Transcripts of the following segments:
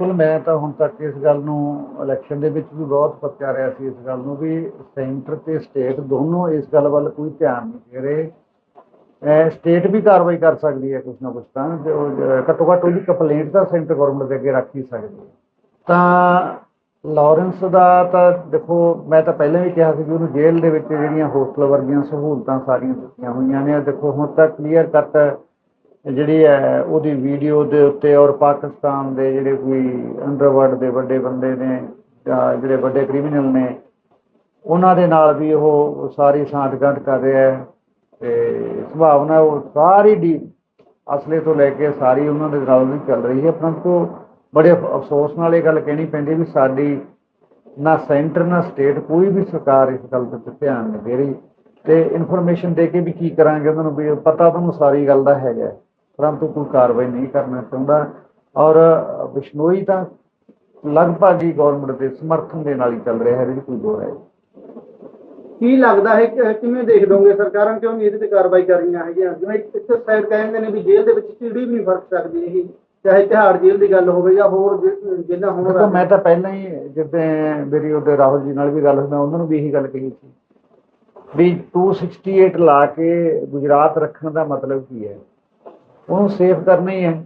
ਬਿਲਕੁਲ, ਮੈਂ ਤਾਂ ਹੁਣ ਤੱਕ ਇਸ ਗੱਲ ਨੂੰ ਇਲੈਕਸ਼ਨ ਦੇ ਵਿੱਚ ਵੀ ਬਹੁਤ ਪੱਕਿਆ ਰਿਹਾ ਸੀ, ਇਸ ਗੱਲ ਨੂੰ ਵੀ ਸੈਂਟਰ ਤੇ ਸਟੇਟ ਦੋਨੋਂ ਇਸ ਗੱਲ ਵੱਲ ਕੋਈ ਧਿਆਨ ਨਹੀਂ ਦੇ ਰਹੇ। ਸਟੇਟ ਵੀ ਕਾਰਵਾਈ ਕਰ ਸਕਦੀ ਹੈ ਕੁਛ ਨਾ ਕੁਛ ਤਾਂ, ਤੇ ਉਹ ਘੱਟੋ ਘੱਟ ਉਹਦੀ ਕੰਪਲੇਂਟ ਤਾਂ ਸੈਂਟਰ ਗਵਰਨਮੈਂਟ ਦੇ ਅੱਗੇ ਰੱਖ ਹੀ ਸਕਦੀ ਹੈ। ਤਾਂ ਲਾਰੈਂਸ ਦਾ ਤਾਂ ਦੇਖੋ, ਮੈਂ ਤਾਂ ਪਹਿਲਾਂ ਵੀ ਕਿਹਾ ਸੀ ਕਿ ਉਹਨੂੰ ਜੇਲ੍ਹ ਦੇ ਵਿੱਚ ਜਿਹੜੀਆਂ ਹੋਸਟਲ ਵਰਗੀਆਂ ਸਹੂਲਤਾਂ ਸਾਰੀਆਂ ਦਿੱਤੀਆਂ ਹੋਈਆਂ ਨੇ ਦੇਖੋ ਹੁਣ ਤੱਕ ਕਲੀਅਰ ਕੱਟ ਜਿਹੜੀ ਹੈ, ਉਹਦੀ ਵੀਡੀਓ ਦੇ ਉੱਤੇ ਔਰ ਪਾਕਿਸਤਾਨ ਦੇ ਜਿਹੜੇ ਕੋਈ ਅੰਡਰਵਰਲਡ ਦੇ ਵੱਡੇ ਬੰਦੇ ਨੇ ਜਾਂ ਜਿਹੜੇ ਵੱਡੇ ਕ੍ਰਿਮੀਨਲ ਨੇ, ਉਹਨਾਂ ਦੇ ਨਾਲ ਵੀ ਉਹ ਸਾਰੀ ਸਾਂਠਗੰਠ ਕਰ ਰਿਹਾ ਹੈ ਤੇ ਸੰਭਾਵਨਾ ਉਹ ਸਾਰੀ ਡੀ, ਅਸਲੇ ਤੋਂ ਲੈ ਕੇ ਸਾਰੀ ਉਹਨਾਂ ਦੇ ਨਾਲ ਵੀ ਚੱਲ ਰਹੀ ਹੈ। ਪਰੰਤੂ ਬੜੇ ਅਫਸੋਸ ਨਾਲ ਇਹ ਗੱਲ ਕਹਿਣੀ ਪੈਂਦੀ ਵੀ ਸਾਡੀ ਨਾ ਸੈਂਟਰ, ਨਾ ਸਟੇਟ ਕੋਈ ਵੀ ਸਰਕਾਰ ਇਸ ਗੱਲ ਤੇ ਧਿਆਨ ਨਹੀਂ ਦੇ ਰਹੀ ਤੇ ਇਨਫੋਰਮੇਸ਼ਨ ਦੇ ਕੇ ਵੀ ਕੀ ਕਰਾਂਗੇ ਉਹਨਾਂ ਨੂੰ ਵੀ ਪਤਾ ਤੁਹਾਨੂੰ ਸਾਰੀ ਗੱਲ ਦਾ ਹੈਗਾ ਪਰੰਤੂ ਕੋਈ ਕਾਰਵਾਈ ਨਹੀਂ ਕਰਨਾ ਚਾਹੁੰਦਾ। ਔਰ ਬਿਸ਼ਨੋਈ ਤਾਂ ਲਗਭਗ ਹੀ ਗਵਰਨਮੈਂਟ ਦੇ ਸਮਰਥਨ ਦੇ ਨਾਲ ਹੀ ਚੱਲ ਰਿਹਾ ਹੈ ਇਹਦੇ ਕੋਈ ਦੋ ਹੈ। ਕੀ ਲੱਗਦਾ ਹੈ ਕਿ ਕਿਵੇਂ ਦੇਖ ਦੋਗੇ ਸਰਕਾਰਾਂ? ਕਿਉਂ ਨਹੀਂ ਇਹਦੇ ਤੇ ਕਾਰਵਾਈ ਕਰ ਰਹੀਆਂ ਹੈਗੀਆਂ? ਜਿਵੇਂ ਇੱਕ ਸਾਈਡ ਕਹਿੰਦੇ ਨੇ ਵੀ ਜੇਲ੍ਹ ਦੇ ਵਿੱਚ ਚਿੜੀ ਵੀ ਨਹੀਂ ਫ਼ਰਕ ਸਕਦੀ ਇਹ ਚਾਹੇ ਤਿਹਾੜ ਜੇਲ੍ਹ ਦੀ ਗੱਲ ਹੋਵੇ ਜਾਂ ਹੋਰ ਜੇ- ਜਿਹਨਾਂ ਦੇਖੋ ਹੋਰ ਮੈਂ ਤਾਂ ਪਹਿਲਾਂ ਹੀ ਜਿੱਦਾਂ ਮੇਰੀ ਉਹਦੇ ਰਾਹੁਲ ਜੀ ਨਾਲ ਵੀ ਗੱਲ ਹੋਈ ਮੈਂ ਉਹਨਾਂ ਨੂੰ ਵੀ ਇਹੀ ਗੱਲ ਕਹੀ ਸੀ। ਵੀ 268 ਲਾ ਕੇ ਗੁਜਰਾਤ ਰੱਖਣ ਦਾ ਮਤਲਬ ਕੀ ਹੈ? ਉਹਨੂੰ ਸੇਫ ਕਰਨਾ ਹੀ ਹੈ।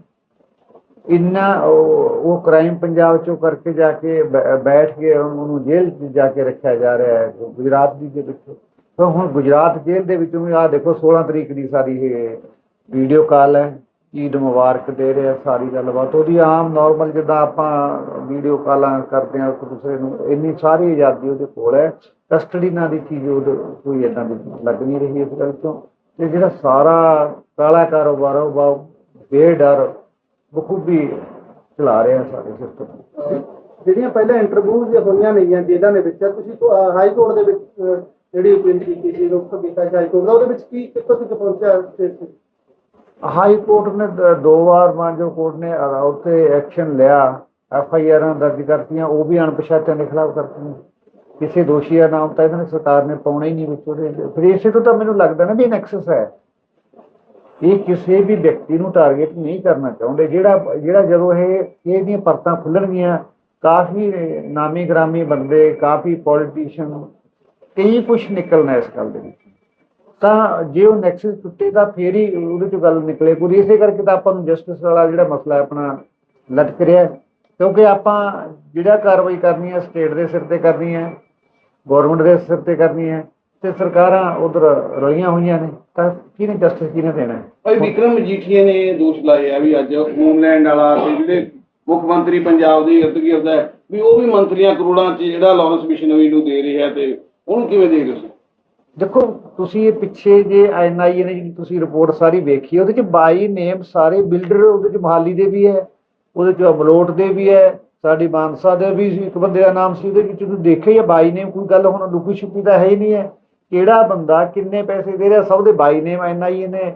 ਇੰਨਾ ਉਹ ਉਹ ਕ੍ਰਾਈਮ ਪੰਜਾਬ ਚੋਂ ਕਰਕੇ ਜਾ ਕੇ ਬੈਠ ਕੇ ਉਹਨੂੰ ਜੇਲ੍ਹ 'ਚ ਜਾ ਕੇ ਰੱਖਿਆ ਜਾ ਰਿਹਾ ਹੈ, ਗੁਜਰਾਤ ਦੀ ਦੇ ਵਿੱਚ। ਤਾਂ ਹੁਣ ਗੁਜਰਾਤ ਜੇਲ੍ਹ ਦੇ ਵਿੱਚੋਂ ਵੀ ਆਹ ਦੇਖੋ 16 ਤਰੀਕ ਦੀ ਸਾਰੀ ਇਹ ਵੀਡੀਓ ਕਾਲ ਹੈ, ਈਦ ਮੁਬਾਰਕ ਦੇ ਰਿਹਾ ਸਾਰੀ ਗੱਲਬਾਤ। ਉਹਦੀ ਆਮ ਨਾਰਮਲ ਜਿੱਦਾਂ ਆਪਾਂ ਵੀਡੀਓ ਕਾਲਾਂ ਕਰਦੇ ਹਾਂ, ਇੱਕ ਦੂਸਰੇ ਨੂੰ, ਇੰਨੀ ਸਾਰੀ ਆਜ਼ਾਦੀ ਉਹਦੇ ਕੋਲ ਹੈ। ਕਸਟਡੀ ਨਾਂ ਦੀ ਚੀਜ਼ ਉਹਦੇ ਕੋਈ ਏਦਾਂ ਦੀ ਲੱਗ ਨਹੀਂ ਰਹੀ ਇਸ ਗੱਲ ਤੋਂ। ਤੇ ਜਿਹੜਾ ਸਾਰਾ ਕਾਲਾ ਕਾਰੋਬਾਰ ਉਹ ਬਾ ਬੇਡਰ ਬਖੂਬੀ ਚਲਾ ਰਿਹਾ ਸਾਰੇ ਸਿਸਟਮ। ਜਿਹੜੀਆਂ ਪਹਿਲਾਂ ਇੰਟਰਵਿਊ ਜੇ ਹੋਈਆਂ ਨੇਗੀਆਂ ਜੇਲ੍ਹਾਂ ਦੇ ਵਿੱਚ ਤੁਸੀਂ ਹਾਈ ਕੋਰਟ ਦੇ ਵਿੱਚ ਜਿਹੜੀ ਅਪੀਲ ਕੀਤੀ ਸੀ ਰੋਕ ਕੀਤਾ ਹਾਈ ਕੋਰਟ ਦਾ ਉਹਦੇ ਵਿੱਚ ਕੀ ਕਿੱਥੋਂ ਤੱਕ ਪਹੁੰਚਿਆ? ਹਾਈ ਕੋਰਟ ਨੇ ਦ- ਵਾਰ ਮਾਨਜੋ ਕੋਰਟ ਨੇ ਉੱਤੇ ਐਕਸ਼ਨ ਲਿਆ। ਐਫ ਆਈ ਆਰਾਂ ਦਰਜ ਕਰਤੀਆਂ ਉਹ ਵੀ ਅਣਪਛਾਤਿਆਂ ਦੇ ਖਿਲਾਫ ਕਰਤੀਆਂ। ਕਿਸੇ ਦੋਸ਼ੀ ਦਾ ਨਾਮ ਤਾਂ ਇਹਨਾਂ ਨੇ ਸਰਕਾਰ ਨੇ ਪਾਉਣਾ ਹੀ ਨਹੀਂ ਵਿੱਚ ਉਹਦੇ ਫਿਰ ਇਸੇ ਤੋਂ ਤਾਂ ਮੈਨੂੰ ਲੱਗਦਾ ਨਾ ਵੀ ਨੈਕਸਸ ਹੈ। ਇਹ ਕਿਸੇ ਵੀ ਵਿਅਕਤੀ ਨੂੰ ਟਾਰਗੇਟ ਨਹੀਂ ਕਰਨਾ ਚਾਹੁੰਦੇ। ਜਿਹੜਾ ਜਿਹੜਾ ਜਦੋਂ ਇਹ ਇਹਦੀਆਂ ਪਰਤਾਂ ਖੁੱਲਣਗੀਆਂ, ਕਾਫੀ ਨਾਮੀ ਗ੍ਰਾਮੀ ਬੰਦੇ, ਕਾਫੀ ਪੋਲੀਟੀਸ਼ੀਅਨ ਕਈ ਕੁਝ ਨਿਕਲਣਾ ਇਸ ਗੱਲ ਦੇ ਵਿੱਚ। ਤਾਂ ਜੇ ਉਹ ਨੈਕਸਸ ਟੁੱਟੇ ਤਾਂ ਫੇਰ ਹੀ ਉਹਦੇ ਚੋਂ ਗੱਲ ਨਿਕਲੇ। ਕੋਈ ਇਸੇ ਕਰਕੇ ਤਾਂ ਆਪਾਂ ਨੂੰ ਜਸਟਿਸ ਵਾਲਾ ਜਿਹੜਾ ਮਸਲਾ ਆਪਣਾ ਲਟਕ ਰਿਹਾ ਕਿਉਂਕਿ ਆਪਾਂ ਜਿਹੜਾ ਕਾਰਵਾਈ ਕਰਨੀ ਹੈ ਸਟੇਟ ਦੇ ਸਿਰ ਤੇ ਕਰਨੀ ਹੈ ਗਵਰਨਮੈਂਟ ਦੇ ਸਿਰ ਤੇ ਕਰਨੀ ਹੈ ਤੇ ਸਰਕਾਰਾਂ ਉਧਰ ਰਲੀਆਂ ਹੋਈਆਂ ਨੇ ਤਾਂ ਕਿਹਨੇ ਜਸਟਿਸ ਕਿਹਨੇ ਦੇਣਾ ਹੈ? ਭਾਈ ਵਿਕਰਮ ਮਜੀਠੀਆ ਨੇ ਦੋਸ਼ ਲਾਏ ਆ ਵੀ ਅੱਜ ਹੋਮਲੈਂਡ ਵਾਲਾ ਤੇ ਜਿਹੜੇ ਮੁੱਖ ਮੰਤਰੀ ਪੰਜਾਬ ਦੇ ਇਰਦ ਗਿਰਦ ਹੈ ਵੀ ਉਹ ਵੀ ਮੰਤਰੀਆਂ ਕਰੋੜਾਂ ਚ ਜਿਹੜਾ ਲਾਰੈਂਸ ਬਿਸ਼ਨੋਈ ਨੂੰ ਦੇ ਰਿਹਾ ਤੇ ਉਹਨੂੰ ਕਿਵੇਂ ਦੇਖ ਰਹੇ ਹੋ? ਦੇਖੋ ਤੁਸੀਂ ਇਹ ਪਿੱਛੇ ਜੇ ਐਨਆਈਏ ਨੇ ਜਿਹੜੀ ਤੁਸੀਂ ਰਿਪੋਰਟ ਸਾਰੀ ਵੇਖੀ ਉਹਦੇ ਚ ਬਾਈ ਨੇਮ ਸਾਰੇ ਬਿਲਡਰ ਉਹਦੇ ਚ ਮਹਾਲੀ ਦੇ ਵੀ ਹੈ ਉਹਦੇ ਚ ਅਮਲੋਟ ਦੇ ਵੀ ਹੈ ਸਾਡੀ ਮਾਨਸਾ ਦੇ ਵੀ ਇੱਕ ਬੰਦੇ ਦਾ ਨਾਮ ਸੀ, ਉਹਦੇ ਵਿੱਚ ਤੁਸੀਂ ਦੇਖਿਆ ਹੀ ਹੈ ਬਾਈ ਨੇਮ ਕੋਈ ਗੱਲ ਹੁਣ ਲੁਕੀ ਛੁਪੀ ਤਾਂ ਹੈ ਹੀ ਨਹੀਂ ਹੈ। ਕਿਹੜਾ ਬੰਦਾ ਕਿੰਨੇ ਪੈਸੇ ਦੇ ਰਿਹਾ, ਸਭ ਦੇ ਬਾਈ ਨੇਮ ਐਨਆਈਏ ਨੇ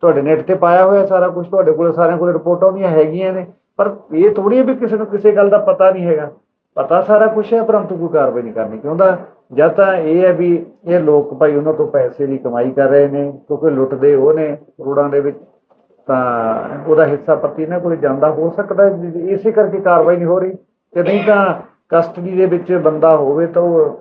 ਤੁਹਾਡੇ ਨੈਟ ਤੇ ਪਾਇਆ ਹੋਇਆ ਸਾਰਾ ਕੁਝ ਤੁਹਾਡੇ ਕੋਲ ਸਾਰਿਆਂ ਕੋਲ ਰਿਪੋਰਟਾਂ ਉਹਦੀਆਂ ਹੈਗੀਆਂ ਨੇ। ਪਰ ਇਹ ਥੋੜੀ ਵੀ ਕਿਸੇ ਨੂੰ ਕਿਸੇ ਗੱਲ ਦਾ ਪਤਾ ਨਹੀਂ ਹੈਗਾ। ਪਤਾ ਸਾਰਾ ਕੁਝ ਹੈ, ਪਰੰਤੂ ਕੋਈ ਕਾਰਵਾਈ ਨਹੀਂ ਕਰਨੀ। ਕਿਉਂਦਾ ਜਾਂ ਤਾਂ ਇਹ ਹੈ ਵੀ ਇਹ ਲੋਕ ਭਾਈ ਉਹਨਾਂ ਤੋਂ ਪੈਸੇ ਦੀ ਕਮਾਈ ਕਰ ਰਹੇ ਨੇ, ਕਿਉਂਕਿ ਲੁੱਟਦੇ ਉਹ ਨੇ ਕਰੋੜਾਂ ਦੇ ਵਿੱਚ। ਤਾਂ ਉਹਦਾ ਹਿੱਸਾ ਪੱਤੀ ਇਹਨਾਂ ਕੋਲ ਜਾਂਦਾ ਹੋ ਸਕਦਾ ਇਸੇ ਕਰਕੇ ਕਾਰਵਾਈ ਨਹੀਂ ਹੋ ਰਹੀ। ਤੇ ਨਹੀਂ ਤਾਂ ਕਸਟਡੀ ਦੇ ਵਿੱਚ ਬੰਦਾ ਹੋਵੇ ਤਾਂ ਉਹ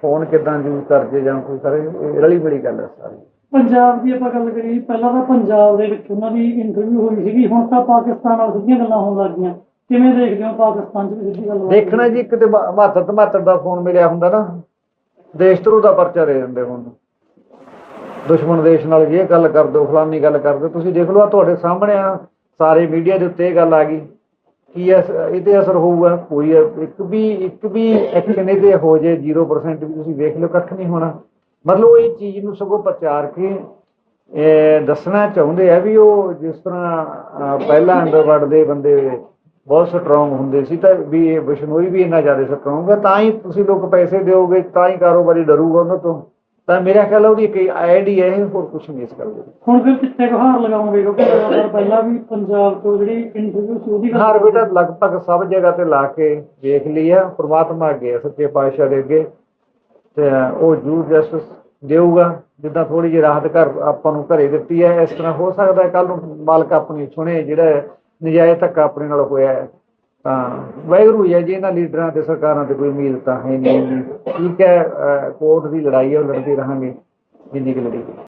ਫੋਨ ਕਿਦਾਂ ਯੂਜ਼ ਕਰਕੇ ਜਾਂ ਕੋਈ ਇਹ ਰਲੀ ਮਿਲੀ ਗੱਲ ਹੈ ਸਾਰੀ। ਪੰਜਾਬ ਦੀ ਆਪਾਂ ਗੱਲ ਕਰੀਏ ਪਹਿਲਾਂ ਤਾਂ ਪੰਜਾਬ ਦੇ ਵਿੱਚ ਉਹਨਾਂ ਦੀ ਇੰਟਰਵਿਊ ਹੋਈ ਸੀਗੀ ਹੁਣ ਤਾਂ ਪਾਕਿਸਤਾਨ ਨਾਲ ਸਿੱਧੀਆਂ ਗੱਲਾਂ ਹੋਣ ਲੱਗ ਗਈਆਂ। ਕਿਵੇਂ ਦੇਖਦੇ ਹੋ ਪਾਕਿਸਤਾਨ 'ਚ ਵੀ ਸਿੱਧੀ ਗੱਲ ਦੇਖਣਾ ਜੀ ਕਿਤੇ ਮਾਤਰ ਧਮਾਤਰ ਦਾ ਫੋਨ ਮਿਲਿਆ ਹੁੰਦਾ ਨਾ। ਦੇਸ਼ ਧਰੂ ਦਾ ਪਰਚਾ ਦੇ ਦਿੰਦੇ ਹੁਣ। ਦੁਸ਼ਮਣ ਦੇਸ਼ ਨਾਲ ਇਹ ਗੱਲ ਕਰ ਦਿਓ, ਫਲਾਨੀ ਗੱਲ ਕਰ ਦਿਓ। ਤੁਸੀਂ ਦੇਖ ਲਓ ਆ ਤੁਹਾਡੇ ਸਾਹਮਣੇ ਆ, ਸਾਰੇ ਮੀਡੀਆ ਦੇ ਉੱਤੇ ਇਹ ਗੱਲ ਆ ਗਈ। ਕੀ ਇਹਦੇ ਅਸਰ ਹੋਊਗਾ? ਕੋਈ ਇੱਕ ਵੀ ਇੱਕ ਵੀ ਐਕਸ਼ਨ ਇਹਦੇ ਹੋ ਜੇ 0% ਵੀ, ਤੁਸੀਂ ਵੇਖ ਲਓ, ਕੱਖ ਨਹੀਂ ਹੋਣਾ। ਮਤਲਬ ਇਹ ਚੀਜ਼ ਨੂੰ ਸਗੋਂ ਪ੍ਰਚਾਰ ਕੇ, ਇਹ ਦੱਸਣਾ ਚਾਹੁੰਦੇ ਆ ਵੀ ਉਹ ਜਿਸ ਤਰ੍ਹਾਂ ਪਹਿਲਾਂ ਅੰਡਰਵਰਡ ਦੇ ਬੰਦੇ ਬਹੁਤ ਸਟਰੋਂਗ ਹੁੰਦੇ ਸੀ, ਤਾਂ ਵੀ ਇਹ ਬਿਸ਼ਨੋਈ ਵੀ ਇੰਨਾ ਜ਼ਿਆਦਾ ਸਟਰੋਂਗ ਹੈ ਤਾਂ ਹੀ ਤੁਸੀਂ ਲੋਕ ਪੈਸੇ ਦਿਓਗੇ, ਤਾਂ ਹੀ ਕਾਰੋਬਾਰੀ ਡਰੂਗਾ ਉਹਨਾਂ ਤੋਂ। ਤਾਂ ਮੇਰਾ ਖਿਆਲ ਹੈ ਉਹਦੀ ਇੱਕ ਆਈਡੀ ਹੈ ਹੋਰ ਕੁਝ ਨਹੀਂ ਇਸ ਗੱਲ ਦੇ। ਹੁਣ ਫਿਰ ਕਿੱਥੇ ਗੁਹਾਰ ਲਗਾਉਂਗੇ? ਕਿਉਂਕਿ ਲਗਾਤਾਰ ਪਹਿਲਾਂ ਵੀ ਪੰਜਾਬ ਤੋਂ ਜਿਹੜੀ ਇੰਟਰਵਿਊ ਸੀ ਉਹਦੀ ਹਾਰ ਬੇਟਾ ਲਗਭਗ ਸਭ ਜਗ੍ਹਾ ਤੇ ਲਾ ਕੇ ਵੇਖ ਲਿਆ ਪ੍ਰਮਾਤਮਾ ਅੱਗੇ ਹੈ, ਸੱਚੇ ਪਾਤਸ਼ਾਹ ਦੇ ਅੱਗੇ। ਤੇ ਉਹ ਜੂ ਜਸਟਿਸ ਦੇਊਗਾ ਜਿੱਦਾਂ ਥੋੜੀ ਜਿਹੀ ਰਾਹਤ ਘਰ ਆਪਾਂ ਨੂੰ ਘਰੇ ਦਿੱਤੀ ਹੈ। ਇਸ ਤਰ੍ਹਾਂ ਹੋ ਸਕਦਾ ਕੱਲ ਨੂੰ ਮਾਲਕ ਆਪਣੀ ਸੁਣੇ ਜਿਹੜਾ ਨਜਾਇਜ਼ ਧੱਕਾ ਆਪਣੇ ਨਾਲ ਹੋਇਆ ਹੈ। ਤਾਂ ਵਾਹਿਗੁਰੂ ਹੈ ਜੀ ਇਹਨਾਂ ਲੀਡਰਾਂ ਤੇ ਸਰਕਾਰਾਂ ਤੇ ਕੋਈ ਉਮੀਦ ਤਾਂ ਹੈ ਨਹੀਂ ਠੀਕ ਹੈ ਕੋਰਟ ਦੀ ਲੜਾਈ ਹੈ ਉਹ ਲੜਦੇ ਰਹਾਂਗੇ, ਜਿੰਨੀ ਕੁ ਲੜੀ